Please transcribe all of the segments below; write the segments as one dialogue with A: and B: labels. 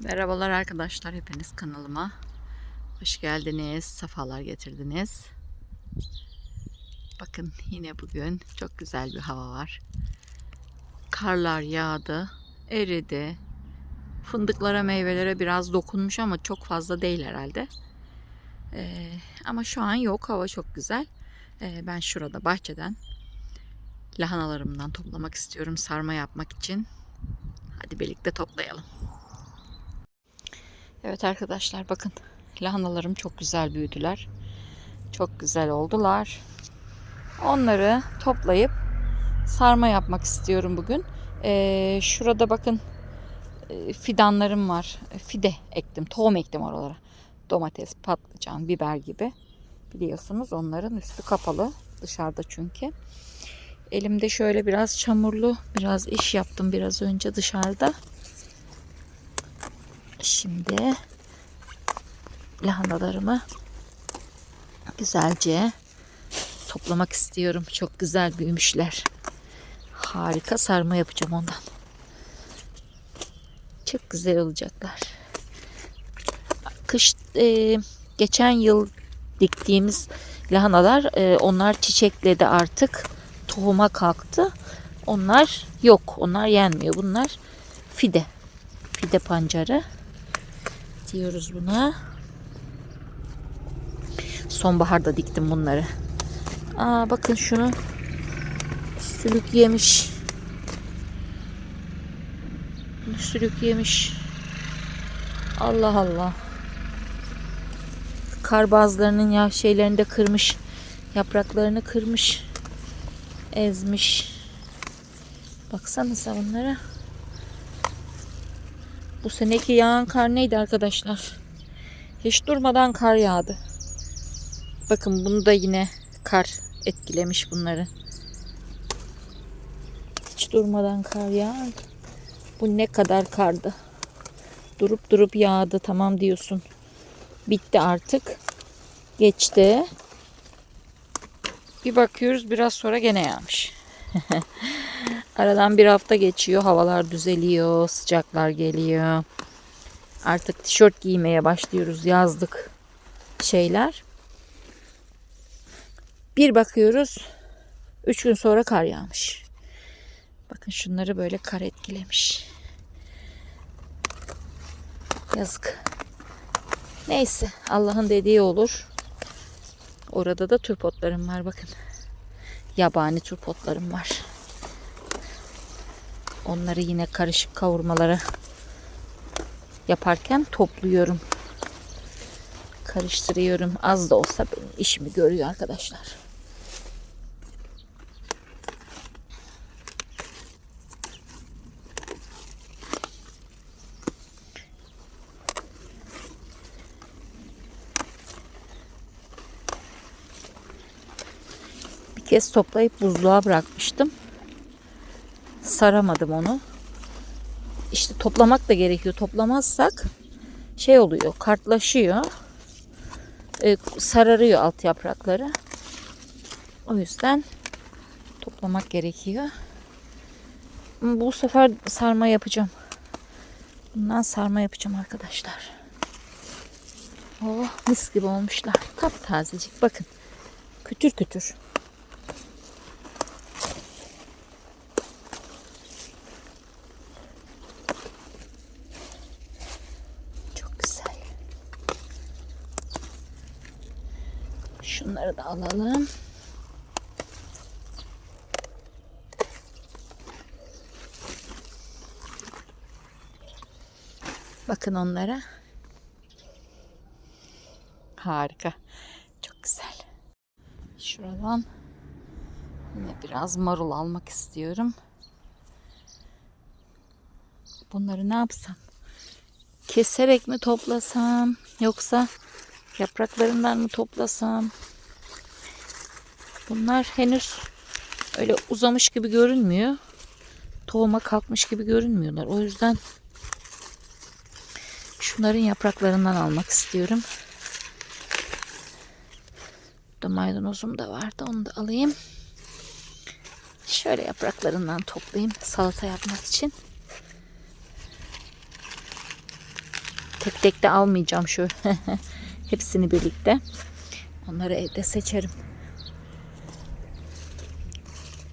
A: Merhabalar arkadaşlar hepiniz kanalıma. Hoş geldiniz, sefalar getirdiniz. Bakın yine bugün çok güzel bir hava var. Karlar yağdı, eridi. Fındıklara, meyvelere biraz dokunmuş ama çok fazla değil herhalde. Ee, ama şu an yok, hava çok güzel. Ee, ben şurada bahçeden lahanalarımdan toplamak istiyorum sarma yapmak için. Hadi birlikte toplayalım. Evet arkadaşlar bakın lahanalarım çok güzel büyüdüler. Çok güzel oldular. Onları toplayıp sarma yapmak istiyorum bugün. Ee, şurada bakın e, fidanlarım var. Fide ektim, tohum ektim oralara. Domates, patlıcan, biber gibi. Biliyorsunuz onların üstü kapalı. Dışarıda çünkü. Elimde şöyle biraz çamurlu biraz iş yaptım biraz önce dışarıda. Şimdi lahanalarımı güzelce toplamak istiyorum. Çok güzel büyümüşler. Harika sarma yapacağım ondan. Çok güzel olacaklar. Kış e, geçen yıl diktiğimiz lahanalar e, onlar çiçekledi artık. Tohuma kalktı. Onlar yok. Onlar yenmiyor. Bunlar fide. Fide pancarı diyoruz buna. Sonbaharda diktim bunları. Aa bakın şunu sülük yemiş. Sülük yemiş. Allah Allah. Kar bazılarının ya şeylerini de kırmış. Yapraklarını kırmış. Ezmiş. Baksanıza bunlara. Bu seneki yağan kar neydi arkadaşlar? Hiç durmadan kar yağdı. Bakın bunu da yine kar etkilemiş bunları. Hiç durmadan kar yağdı. Bu ne kadar kardı. Durup durup yağdı tamam diyorsun. Bitti artık. Geçti. Bir bakıyoruz biraz sonra gene yağmış. Aradan bir hafta geçiyor. Havalar düzeliyor. Sıcaklar geliyor. Artık tişört giymeye başlıyoruz. Yazlık şeyler. Bir bakıyoruz. Üç gün sonra kar yağmış. Bakın şunları böyle kar etkilemiş. Yazık. Neyse Allah'ın dediği olur. Orada da turpotlarım var bakın. Yabani turpotlarım var. Onları yine karışık kavurmalara yaparken topluyorum. Karıştırıyorum. Az da olsa benim işimi görüyor arkadaşlar. Bir kez toplayıp buzluğa bırakmıştım saramadım onu. İşte toplamak da gerekiyor. Toplamazsak şey oluyor, kartlaşıyor. Ee, sararıyor alt yaprakları. O yüzden toplamak gerekiyor. Bu sefer sarma yapacağım. Bundan sarma yapacağım arkadaşlar. Oh mis gibi olmuşlar. Taptazecik bakın. Kütür kütür. Çok güzel. Şunları da alalım. Bakın onlara. Harika. Çok güzel. Şuradan yine biraz marul almak istiyorum. Bunları ne yapsam? keserek mi toplasam yoksa yapraklarından mı toplasam? Bunlar henüz öyle uzamış gibi görünmüyor. Tohuma kalkmış gibi görünmüyorlar. O yüzden şunların yapraklarından almak istiyorum. Burada maydanozum da vardı. Onu da alayım. Şöyle yapraklarından toplayayım salata yapmak için. tek tek de almayacağım şu hepsini birlikte. Onları evde seçerim.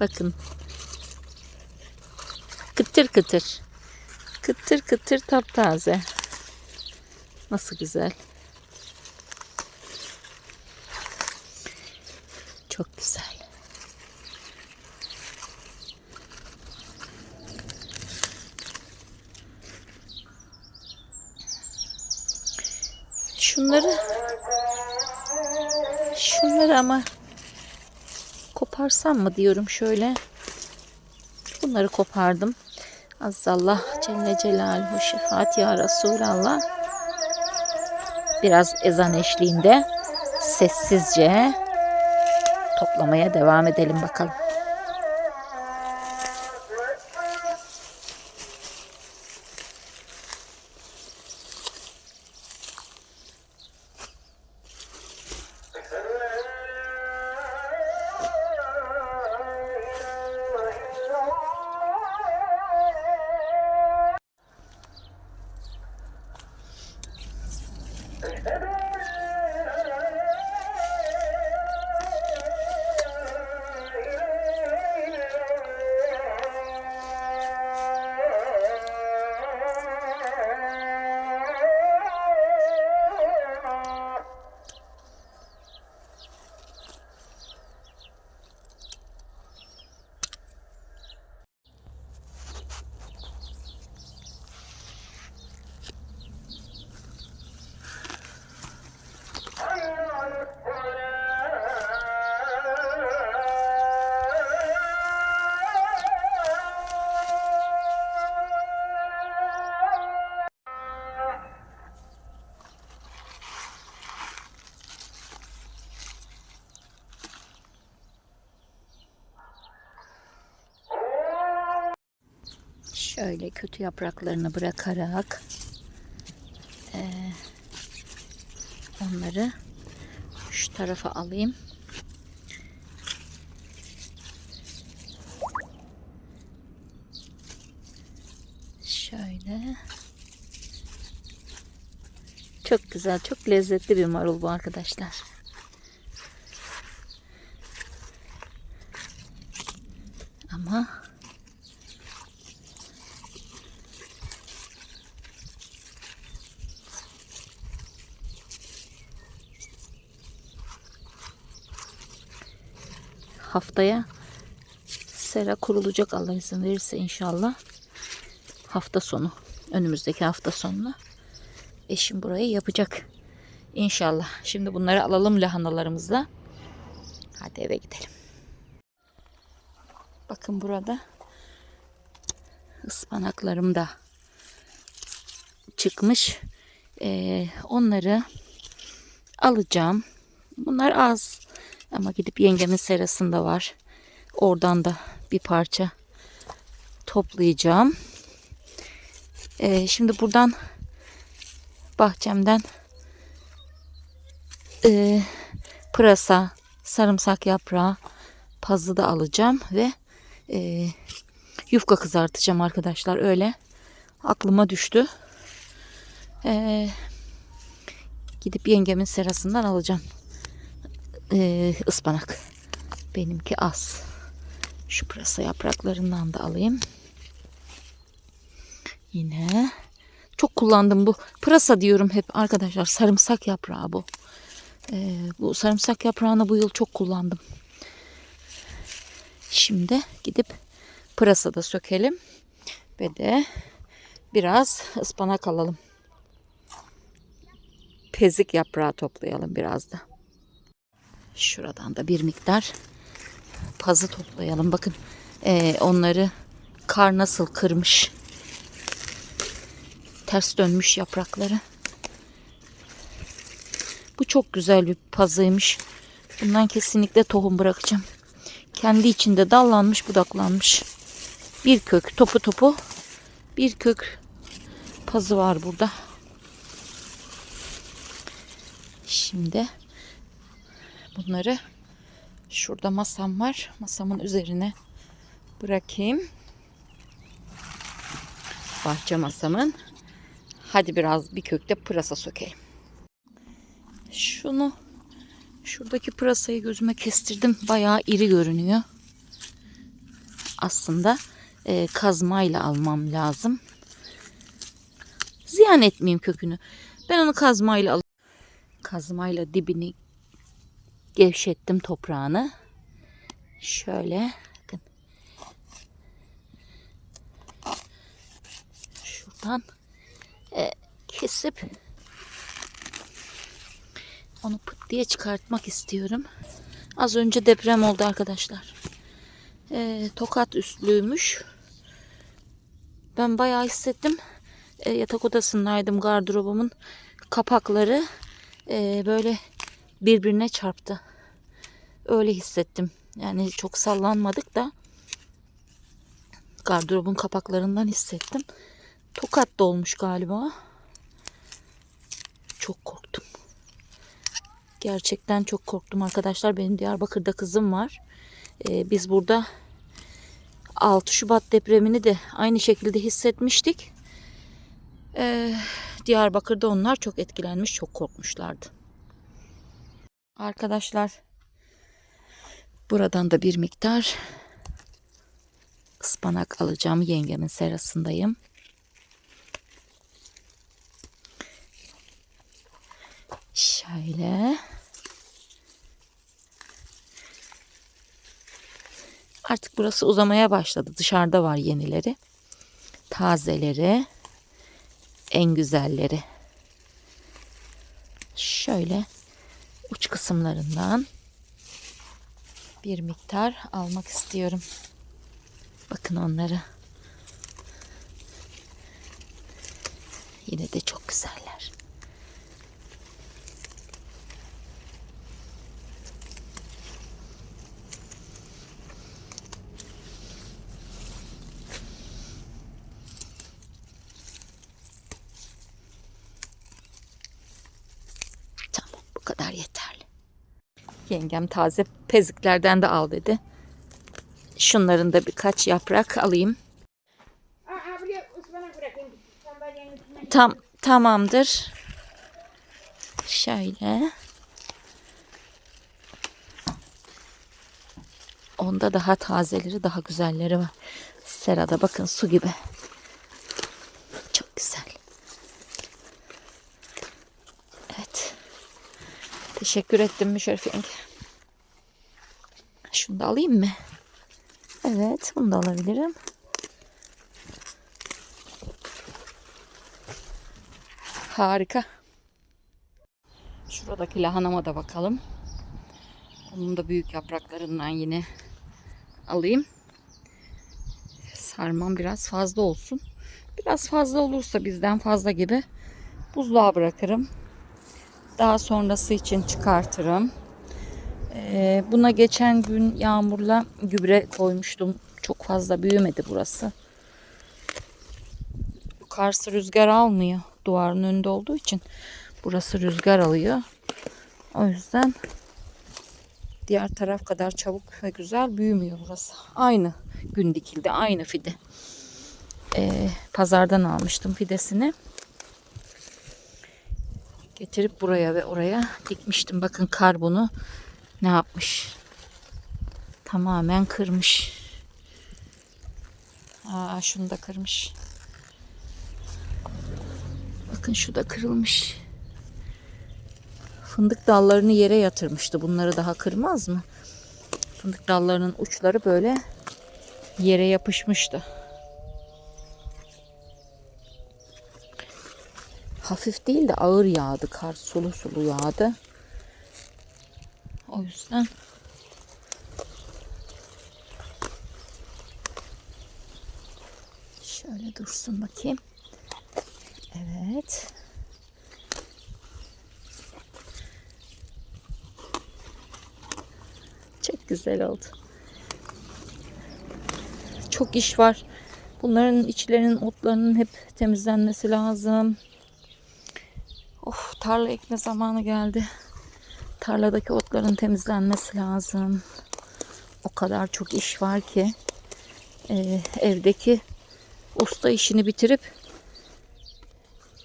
A: Bakın. Kıtır kıtır. Kıtır kıtır taptaze. Nasıl güzel. Çok güzel. Şunları şunları ama koparsam mı diyorum şöyle. Bunları kopardım. Azallah Celle Celaluhu şefaat ya Resulallah. Biraz ezan eşliğinde sessizce toplamaya devam edelim bakalım. Şöyle kötü yapraklarını bırakarak eee, onları şu tarafa alayım. Şöyle. Çok güzel, çok lezzetli bir marul bu arkadaşlar. Ama haftaya sera kurulacak Allah izin verirse inşallah. Hafta sonu. Önümüzdeki hafta sonuna. Eşim burayı yapacak. İnşallah. Şimdi bunları alalım lahanalarımızla. Hadi eve gidelim. Bakın burada ıspanaklarım da çıkmış. Ee, onları alacağım. Bunlar az. Ama gidip yengemin serasında var. Oradan da bir parça toplayacağım. Ee, şimdi buradan bahçemden e, pırasa, sarımsak yaprağı, pazı da alacağım ve e, yufka kızartacağım arkadaşlar. Öyle aklıma düştü. Ee, gidip yengemin serasından alacağım e, ıspanak. Benimki az. Şu pırasa yapraklarından da alayım. Yine çok kullandım bu. Pırasa diyorum hep arkadaşlar. Sarımsak yaprağı bu. E, bu sarımsak yaprağını bu yıl çok kullandım. Şimdi gidip pırasa da sökelim. Ve de biraz ıspanak alalım. Pezik yaprağı toplayalım biraz da. Şuradan da bir miktar pazı toplayalım. Bakın eee, onları kar nasıl kırmış. Ters dönmüş yaprakları. Bu çok güzel bir pazıymış. Bundan kesinlikle tohum bırakacağım. Kendi içinde dallanmış budaklanmış. Bir kök topu topu bir kök pazı var burada. Şimdi bunları şurada masam var. Masamın üzerine bırakayım. Bahçe masamın. Hadi biraz bir kökte pırasa sökeyim. Şunu şuradaki pırasayı gözüme kestirdim. Bayağı iri görünüyor. Aslında e, kazmayla almam lazım. Ziyan etmeyeyim kökünü. Ben onu kazmayla al. Kazmayla dibini gevşettim toprağını. Şöyle bakın. Şuradan e, kesip onu pıt diye çıkartmak istiyorum. Az önce deprem oldu arkadaşlar. E, tokat üstlüymüş. Ben bayağı hissettim. E, yatak odasındaydım gardırobumun kapakları e, böyle birbirine çarptı. Öyle hissettim. Yani çok sallanmadık da gardırobun kapaklarından hissettim. Tokat dolmuş galiba. Çok korktum. Gerçekten çok korktum arkadaşlar. Benim Diyarbakır'da kızım var. Ee, biz burada 6 Şubat depremini de aynı şekilde hissetmiştik. Ee, Diyarbakır'da onlar çok etkilenmiş, çok korkmuşlardı. Arkadaşlar buradan da bir miktar ıspanak alacağım. Yengemin serasındayım. Şöyle. Artık burası uzamaya başladı. Dışarıda var yenileri. Tazeleri. En güzelleri. Şöyle uç kısımlarından bir miktar almak istiyorum. Bakın onları. Yine de çok güzeller. Tamam bu kadar yeterli. Yengem taze peziklerden de al dedi. Şunların da birkaç yaprak alayım. Tam tamamdır. Şöyle. Onda daha tazeleri, daha güzelleri var. Serada bakın su gibi. Çok güzel. Evet. Teşekkür ettim Müşerref yenge. Şunu da alayım mı? Evet, bunu da alabilirim. Harika. Şuradaki lahanama da bakalım. Onun da büyük yapraklarından yine alayım. Sarmam biraz fazla olsun. Biraz fazla olursa bizden fazla gibi buzluğa bırakırım. Daha sonrası için çıkartırım. Ee, buna geçen gün yağmurla gübre koymuştum. Çok fazla büyümedi burası. Yukarısı rüzgar almıyor. Duvarın önünde olduğu için burası rüzgar alıyor. O yüzden diğer taraf kadar çabuk ve güzel büyümüyor burası. Aynı gün dikildi. Aynı fide. Ee, pazardan almıştım fidesini. Getirip buraya ve oraya dikmiştim. Bakın kar bunu ne yapmış? Tamamen kırmış. Aa, şunu da kırmış. Bakın şu da kırılmış. Fındık dallarını yere yatırmıştı. Bunları daha kırmaz mı? Fındık dallarının uçları böyle yere yapışmıştı. Hafif değil de ağır yağdı. Kar sulu sulu yağdı. O yüzden şöyle dursun bakayım. Evet. Çok güzel oldu. Çok iş var. Bunların içlerinin otlarının hep temizlenmesi lazım. Tarla ekme zamanı geldi. Tarladaki otların temizlenmesi lazım. O kadar çok iş var ki e, evdeki usta işini bitirip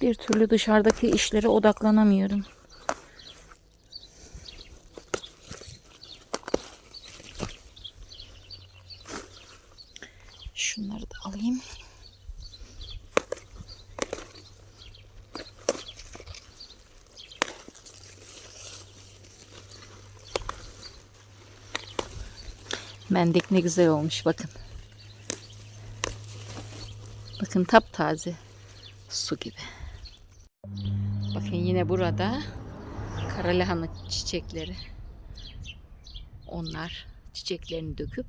A: Bir türlü dışarıdaki işlere odaklanamıyorum. Şunları da alayım. Mendek ne güzel olmuş bakın. Bakın taptaze su gibi. Bakın yine burada kara lahana çiçekleri. Onlar çiçeklerini döküp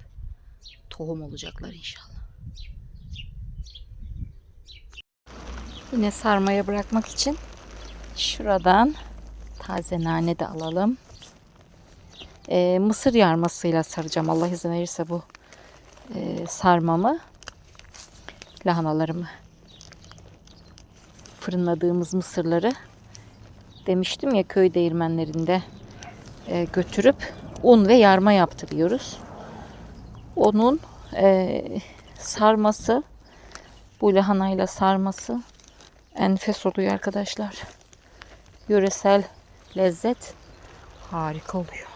A: tohum olacaklar inşallah. Yine sarmaya bırakmak için şuradan taze nane de alalım. Ee, mısır yarmasıyla saracağım. Allah izin verirse bu e, sarmamı, lahanalarımı, fırınladığımız mısırları demiştim ya köy değirmenlerinde e, götürüp un ve yarma yaptırıyoruz. Onun e, sarması, bu lahanayla sarması enfes oluyor arkadaşlar. Yöresel lezzet harika oluyor.